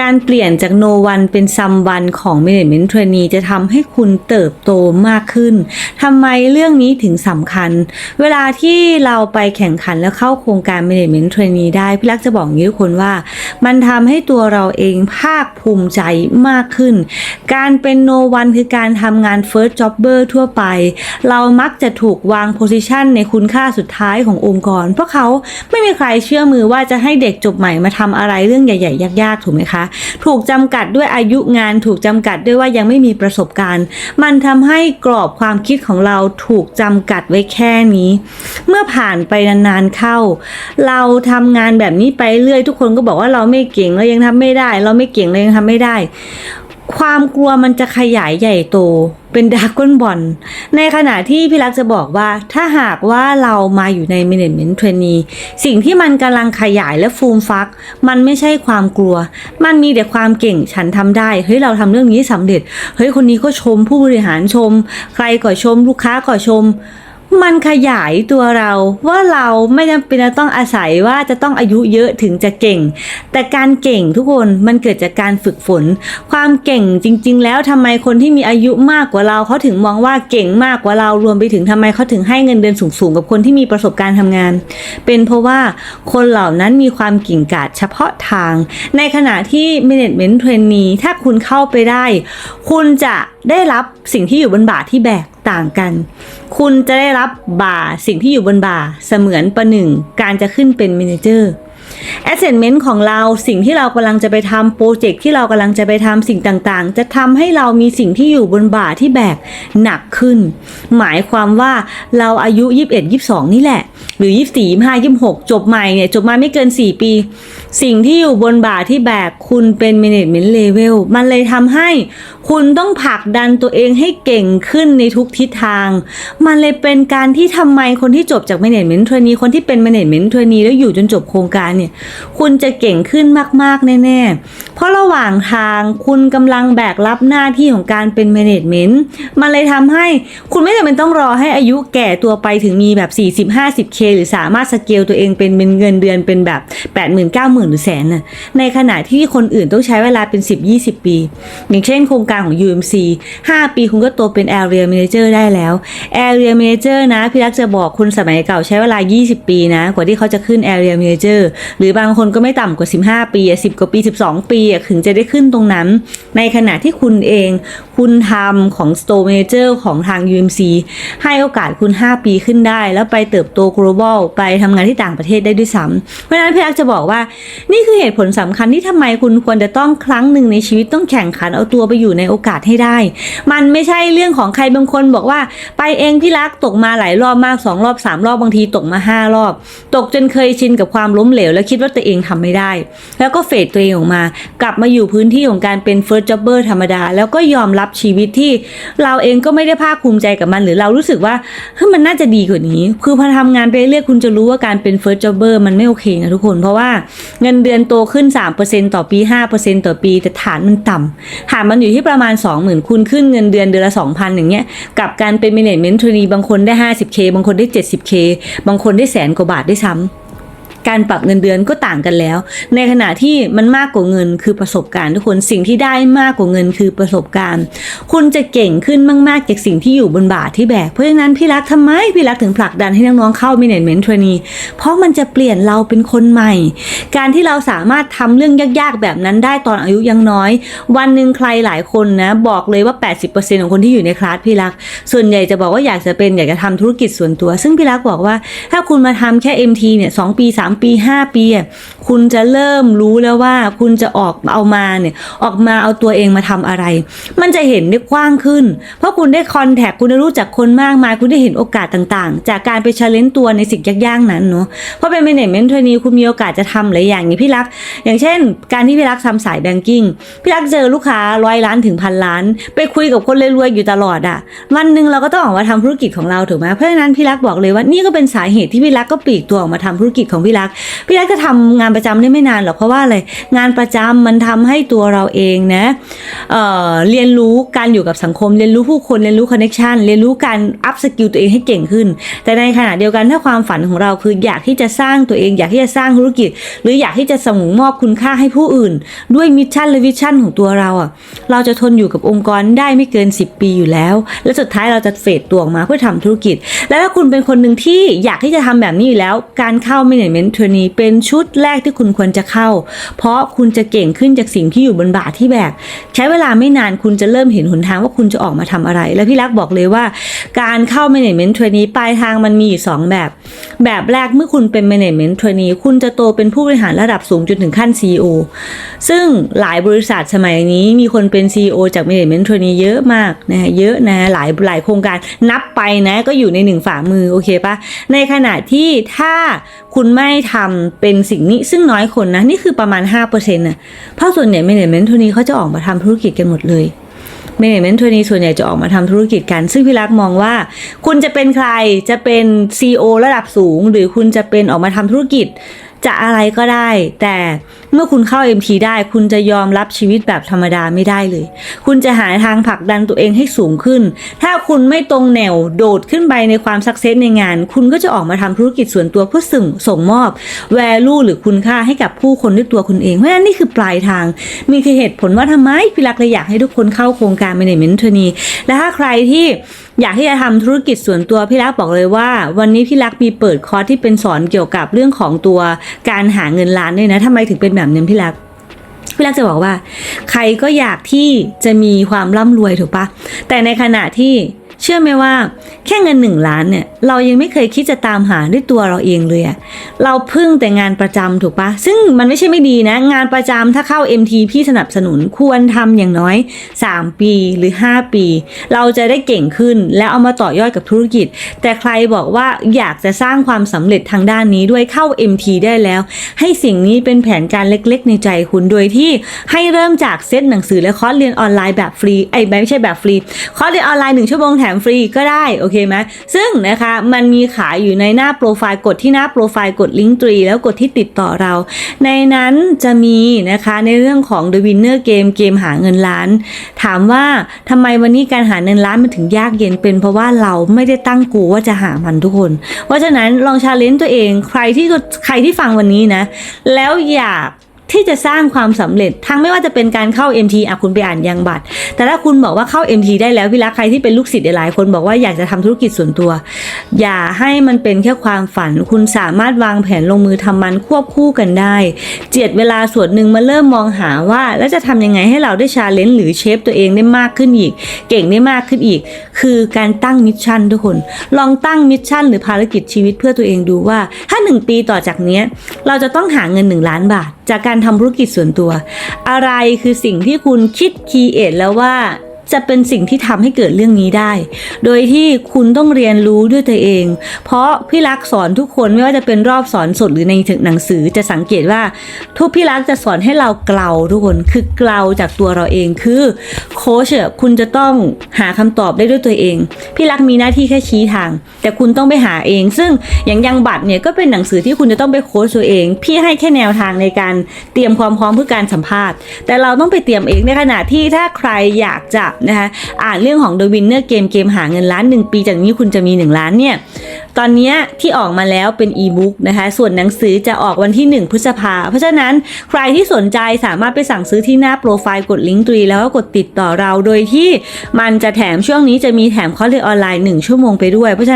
การเปลี่ยนจาก no one เป็น someone ของ management trainee จะทำให้คุณเติบโตมากขึ้นทำไมเรื่องนี้ถึงสำคัญ เวลาที่เราไปแข่งขันแล้วเข้าโครงการ management trainee ได้พี่ลักษจะบอกงี้ทุกคนว่า มันทำให้ตัวเราเองภาคภูมิใจมากขึ้น การเป็น no one คือการทำงาน first jobber ทั่วไป เรามักจะถูกวาง position ในคุณค่าสุดท้ายขององค์กร เพราะเขาไม่มีใครเชื่อมือว่าจะให้เด็กจบใหม่มาทำอะไรเรื่องใหญ่ ๆ ยากๆถูกไหมคะถูกจำกัดด้วยอายุงาน ถูกจำกัดด้วยว่ายังไม่มีประสบการณ์ มันทำให้กรอบความคิดของเราถูกจำกัดไว้แค่นี้ เมื่อผ่านไปนานๆเข้า เราทำงานแบบนี้ไปเรื่อยทุกคนก็บอกว่าเราไม่เก่งเรายังทำไม่ได้ เราไม่เก่งเรายังทำไม่ได้ ความกลัวมันจะขยายใหญ่โต เป็นดรากอนบอลในขณะที่พี่รักจะบอกว่า ถ้าหากว่าเรามาอยู่ใน management trainee สิ่งที่มันกำลังขยายและฟูมฟัก มันไม่ใช่ความกลัว มันมีแต่ความเก่งฉันทำได้ เฮ้ยเราทำเรื่องนี้สำเร็จ เฮ้ยคนนี้ก็ชมผู้บริหารชม ใครก็ชม ลูกค้าก็ชม มันขยายตัวเราว่าเราไม่จำเป็นจะต้องอาศัยว่าจะต้องอายุเยอะถึงจะเก่ง แต่การเก่งทุกคนมันเกิดจากการฝึกฝน ความเก่งจริง ๆ แล้วทำไมคนที่มีอายุมากกว่าเราเขาถึงมองว่าเก่งมากกว่าเรารวมไปถึงทำไมเขาถึงให้เงินเดือนสูงๆกับคนที่มีประสบการณ์ทำงาน เป็นเพราะว่าคนเหล่านั้นมีความกิ่งกาจเฉพาะทาง ในขณะที่ management trainee ถ้าคุณเข้าไปได้ คุณจะได้รับสิ่งที่อยู่บนบ่าที่แบก ต่างกัน คุณจะได้รับบ่าสิ่งที่อยู่บนบ่าเสมือนประหนึ่งการจะขึ้นเป็นเมนเจอร์ assessment ของเราสิ่งที่เรากำลังจะไปทำโปรเจกต์ที่เรากำลังจะไปทำสิ่งต่างๆ จะทำให้เรามีสิ่งที่อยู่บนบ่าที่แบกหนักขึ้น หมายความว่าเราอายุ 21 22 นี่แหละ หรือ 24 25 26 จบใหม่เนี่ย จบมาไม่เกิน 4 ปี สิ่งที่อยู่บนบ่าที่แบกคุณเป็น management level มันเลยทำให้คุณต้องผลักดันตัวเองให้เก่งขึ้นในทุกทิศทาง มันเลยเป็นการที่ทำไมคนที่จบจาก management trainee คนที่เป็น management trainee แล้วอยู่จนจบโครงการเนี่ย คุณจะเก่งขึ้นมากๆแน่ๆ เพราะระหว่างทางคุณกำลังแบกรับหน้าที่ของการเป็น management มันเลยทำให้คุณไม่จำเป็นต้องรอให้อายุแก่ตัวไปถึงมีแบบ 40-50k หรือสามารถสเกลตัวเองเป็นเป็นเงินเดือนเป็นแบบ 80,000 90,000 หรือแสนน่ะในขณะที่คนอื่นต้องใช้เวลาเป็น 10-20 ปี อย่างเช่นโครงการของ UMC 5 ปีคุณก็โตเป็น area manager ได้แล้ว area manager นะพี่รักจะบอกคุณสมัยเก่าใช้เวลา 20 ปีนะ กว่าที่เขาจะขึ้น area manager หรือบางคนก็ไม่ต่ำกว่า 15 ปี10 กว่าปี 12 ปีถึงจะได้ขึ้นตรงนั้น ในขณะที่คุณเอง คุณทำของ store manager ของทาง UMC ให้โอกาสคุณ 5 ปีขึ้นได้ แล้วไปเติบโต global ไปทำงานที่ต่างประเทศได้ด้วยซ้ำเพราะฉะนั้นพี่รักจะบอกว่า นี่คือเหตุผลสำคัญที่ทำไมคุณควรจะต้องครั้งหนึ่งในชีวิตต้องแข่งขันเอาตัวไปอยู่ในโอกาสให้ได้ มันไม่ใช่เรื่องของใครบางคนบอกว่า ไปเองพี่รักตกมาหลายรอบมากสองรอบสามรอบบางทีตกมาห้ารอบ ตกจนเคยชินกับความล้มเหลว แล้วคิดว่าตัวเองทำไม่ได้ แล้วก็เฟดตัวเองออกมากลับมาอยู่พื้นที่ของการเป็น first jobber ธรรมดา แล้วก็ยอมรับชีวิตที่เราเองก็ไม่ได้ภาคภูมิใจกับมัน หรือเรารู้สึกว่าเฮ้ยมันน่าจะดีกว่านี้ คือพอทำงานไปเรื่อยคุณจะรู้ว่าการเป็น first jobber มันไม่โอเคนะทุกคน เพราะว่าเงินเดือนโตขึ้น 3%ต่อปี 5%ต่อปี แต่ฐานมันต่ำฐานมันอยู่ที่ประมาณ 20,000 คุณขึ้นเงินเดือนเดือนละ 2,000 อย่างเงี้ยกับการเป็น management trainee บางคนได้ 50k บางคนได้ 70k บางคนได้แสนกว่าบาทได้วยซ้ำ การปรับเงินเดือนก็ต่างกันแล้ว ในขณะที่มันมากกว่าเงินคือประสบการณ์ทุกคนสิ่งที่ได้มากกว่าเงินคือประสบการณ์ คุณจะเก่งขึ้นมาก ๆ จากสิ่งที่อยู่บนบาทที่แบก เพราะฉะนั้นพี่รักทำไมพี่รักถึงผลักดันให้น้องๆเข้า management trainee เพราะมันจะเปลี่ยนเราเป็นคนใหม่ การที่เราสามารถทำเรื่องยากๆแบบนั้นได้ตอนอายุยังน้อย วันหนึ่งใครหลายคนนะ บอกเลยว่า 80%ของคนที่อยู่ในคลาสพี่รัก ส่วนใหญ่จะบอกว่าอยากจะเป็นอยากจะทำธุรกิจส่วนตัว ซึ่งพี่รักบอกว่า ถ้าคุณมาทำแค่ MT เนี่ยสปี3ปี 5 ปีอะ คุณจะเริ่มรู้แล้วว่าคุณจะออกเอามาเนี่ยออกมาเอาตัวเองมาทำอะไร มันจะเห็นได้กว้างขึ้น เพราะคุณได้คอนแทคคุณได้รู้จักคนมากมาย คุณได้เห็นโอกาสต่างๆ จากการไปเชลเลนตัวในสิ่งยากๆนั้นเนาะเพราะเป็น management trainee คุณมีโอกาสจะทำหลายอย่างอย่างพี่รัก อย่างเช่น การที่พี่รักทำสายแบงกิ้งพี่รักเจอลูกค้าร้อยล้านถึงพันล้าน ไปคุยกับคนรวยๆอยู่ตลอดอะวันหนึ่งเราก็ต้องออกมาทำธุรกิจของเราถูกไหมเพราะฉะนั้นพี่รักบอกเลยว่านี่ก็เป็นสาเหตุที่พี่รักก็ปลีกตัวออกมาทำธุรกิจของพี่รักพี่รักจะทำงานประจำได้ไม่นานหรอกเพราะว่าอะไรงานประจำมันทำให้ตัวเราเองนะเอ่อเรียนรู้การอยู่กับสังคม เรียนรู้ผู้คนเรียนรู้คอนเนคชันเรียนรู้การอัพสกิลตัวเองให้เก่งขึ้น แต่ในขณะเดียวกันถ้าความฝันของเราคืออยากที่จะสร้างตัวเอง อยากที่จะสร้างธุรกิจ หรืออยากที่จะส่งมอบคุณค่าให้ผู้อื่น ด้วยมิชชั่นและวิชั่นของตัวเราอะ เราจะทนอยู่กับองค์กรได้ไม่เกิน 10 ปีอยู่แล้ว และสุดท้ายเราจะเฟดตัวออกมาเพื่อทำธุรกิจ และถ้าคุณเป็นคนหนึ่งที่อยากที่จะทำแบบนี้อยู่แล้ว การเข้า Management Trainee เป็นชุดแรกที่คุณควรจะเข้า เพราะคุณจะเก่งขึ้นจากสิ่งที่อยู่บนบาทที่แบกใช้เวลาไม่นานคุณจะเริ่มเห็นหนทางว่าคุณจะออกมาทำอะไร และพี่รักบอกเลยว่า การเข้า Management Trainee ปลายทางมันมีอยู่สองแบบ แบบแรกเมื่อคุณเป็น Management Trainee คุณจะโตเป็นผู้บริหารระดับสูงจนถึงขั้น CEO ซึ่งหลายบริษัทสมัยนี้มีคนเป็น CEO จาก Management Trainee เยอะมากนะฮะเยอะนะหลายหลายโครงการนับไปนะก็อยู่ในหนึ่งฝ่ามือโอเคปะในขณะที่ถ้าคุณไม่ทำเป็นสิ่งนี้ซึ่งน้อยคนนะ นี่คือประมาณ 5%นะเพราะส่วนใหญ่ Management Trainee เขาจะออกมาทำธุรกิจกันหมดเลย Management Trainee ส่วนใหญ่จะออกมาทำธุรกิจกัน ซึ่งพี่รักมองว่า คุณจะเป็นใครจะเป็น CEO ระดับสูง หรือคุณจะเป็นออกมาทำธุรกิจจะอะไรก็ได้ แต่เมื่อคุณเข้า MT ได้ คุณจะยอมรับชีวิตแบบธรรมดาไม่ได้เลย คุณจะหาทางผลักดันตัวเองให้สูงขึ้น ถ้าคุณไม่ตรงแนวโดดขึ้นไปในความสักเซสในงาน คุณก็จะออกมาทำธุรกิจส่วนตัวเพื่อส่งส่งมอบ value หรือคุณค่าให้กับผู้คนด้วยตัวคุณเอง เพราะฉะนั้นนี่คือปลายทาง มีคือเหตุผลว่าทำไมพี่รักเลยอยากให้ทุกคนเข้าโครงการ Management t r a i n e และถ้าใครที่อยากที่จะทำธุรกิจส่วนตัวพี่รักบอกเลยว่า วันนี้พี่รักมีเปิดคอร์สที่เป็นสอนเกี่ยวกับเรื่องของตัวการหาเงินล้านด้วยนะทำไมถึงเป็นแบบนี้พี่รักพี่รักจะบอกว่า ใครก็อยากที่จะมีความร่ำรวยถูกปะแต่ในขณะที่ เชื่อไหมว่า แค่เงินหนึ่งล้านเนี่ยเรายังไม่เคยคิดจะตามหาด้วยตัวเราเองเลยอะเราพึ่งแต่งานประจำถูกปะซึ่งมันไม่ใช่ไม่ดีนะ งานประจำถ้าเข้า MT พี่สนับสนุนควรทำอย่างน้อย 3 ปีหรือ 5 ปี เราจะได้เก่งขึ้นแล้วเอามาต่อยอดกับธุรกิจ แต่ใครบอกว่าอยากจะสร้างความสำเร็จทางด้านนี้ด้วยเข้า MT ได้แล้ว ให้สิ่งนี้เป็นแผนการเล็กๆ ในใจคุณโดยที่ให้เริ่มจากเซตหนังสือและคอร์สเรียนออนไลน์แบบฟรีไอ้ไม่ใช่แบบฟรีคอร์สเรียนออนไลน์1ชั่วโมงแถมฟรีก็ได้โอเคไหมซึ่งนะคะมันมีขายอยู่ในหน้าโปรไฟล์กดที่หน้าโปรไฟล์กดลิงก์ตรีแล้วกดที่ติดต่อเรา ในนั้นจะมีนะคะในเรื่องของ The Winner Game เกมหาเงินล้าน ถามว่าทำไมวันนี้การหาเงินล้านมันถึงยากเย็นเป็นเพราะว่าเราไม่ได้ตั้งกูว่าจะหามันทุกคน เพราะฉะนั้นลองชาเลนจ์ตัวเองใครที่ใครที่ฟังวันนี้นะ แล้วอยาก ที่จะสร้างความสำเร็จทั้งไม่ว่าจะเป็นการเข้า MT อะคุณไปอ่านยังบัตร แต่ถ้าคุณบอกว่าเข้า MT ได้แล้วพี่รักใครที่เป็นลูกศิษย์หลายคนบอกว่าอยากจะทำธุรกิจส่วนตัว อย่าให้มันเป็นแค่ความฝัน คุณสามารถวางแผนลงมือทำมันควบคู่กันได้ เจียดเวลาส่วนหนึ่งมาเริ่มมองหาว่า แล้วจะทำยังไงให้เราได้ชาเลนจ์หรือเชฟตัวเองได้มากขึ้นอีก เก่งได้มากขึ้นอีก คือการตั้งมิชชั่นทุกคน ลองตั้งมิชชั่นหรือภารกิจชีวิตเพื่อตัวเองดูว่าถ้า1ปีต่อจากนี้เราจะต้องหาเงิน 1 ล้านบาท จากการการทำธุรกิจส่วนตัว อะไรคือสิ่งที่คุณคิดคีเอทแล้วว่า จะเป็นสิ่งที่ทำให้เกิดเรื่องนี้ได้ โดยที่คุณต้องเรียนรู้ด้วยตัวเอง เพราะพี่รักสอนทุกคนไม่ว่าจะเป็นรอบสอนสดหรือในถึงหนังสือจะสังเกตว่า ทุกพี่รักจะสอนให้เราเกลาทุกคนคือเกลาจากตัวเราเองคือโค้ชคุณจะต้องหาคำตอบได้ด้วยตัวเอง พี่รักมีหน้าที่แค่ชี้ทาง แต่คุณต้องไปหาเอง ซึ่งอย่างยังบัตรเนี่ยก็เป็นหนังสือที่คุณจะต้องไปโค้ชตัวเอง พี่ให้แค่แนวทางในการเตรียมความพร้อมเพื่อการสัมภาษณ์ แต่เราต้องไปเตรียมเองในขณะที่ถ้าใครอยากจะนะคะอ่านเรื่องของ The Winner Game เกมหาเงินล้านหนึ่งปีจากนี้คุณจะมี 1 ล้านเนี่ยตอนนี้ที่ออกมาแล้วเป็นอีบุ๊กนะคะ ส่วนหนังสือจะออกวันที่ 1 พฤษภา เพราะฉะนั้นใครที่สนใจสามารถไปสั่งซื้อที่หน้าโปรไฟล์กดลิงก์ตรีแล้วก็กดติดต่อเรา โดยที่มันจะแถมช่วงนี้จะมีแถมคอร์สเรียนออนไลน์ 1 ชั่วโมงไปด้วยเพราะฉะนั้น